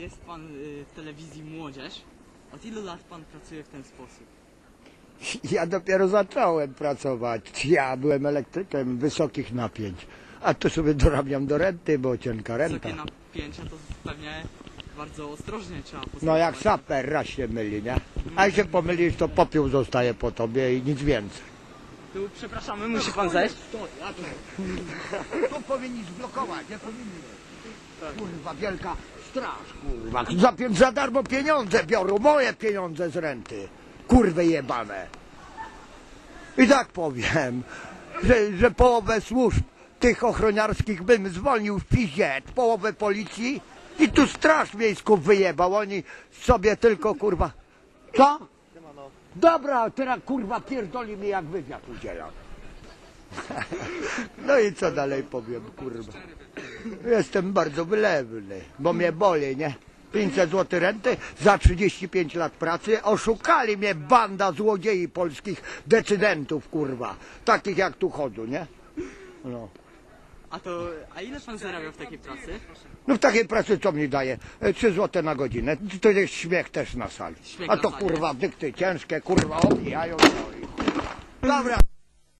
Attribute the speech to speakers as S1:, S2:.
S1: jest pan y, w telewizji Młodzież. Od ilu lat pan pracuje w ten sposób?
S2: Ja dopiero zacząłem pracować. Ja byłem elektrykiem wysokich napięć. A tu sobie dorabiam do renty, bo cienka renta.
S1: Wysokie napięcia to pewnie bardzo ostrożnie trzeba postępować.
S2: No jak saper raz się myli, nie? A jak się pomylisz, to popiół zostaje po tobie i nic więcej.
S1: Tu przepraszamy, musi pan zejść.
S2: To powinni zblokować, nie powinni. Kurwa, wielka straż, kurwa. Za, za darmo pieniądze biorą, moje pieniądze z renty. Kurwy jebane. I tak powiem, że, że połowę służb tych ochroniarskich bym zwolnił w pizie, połowę policji i tu straż miejską wyjebał. Oni sobie tylko kurwa. Co? Dobra, teraz kurwa pierdoli mi jak wywiad udzielam. No i co dalej powiem, kurwa. Jestem bardzo wylewny, bo mnie boli, nie? 500 zł renty za 35 lat pracy. Oszukali mnie banda złodziei polskich decydentów, kurwa. Takich jak tu chodzą, nie? No.
S1: A to, a ile pan zarabia w takiej pracy?
S2: No w takiej pracy co mi daje? E, 3 zł na godzinę. To jest śmiech też na sali.
S1: Śmiech
S2: A
S1: na
S2: to
S1: sali.
S2: kurwa dykty ciężkie, kurwa obijają. No i... Dobra.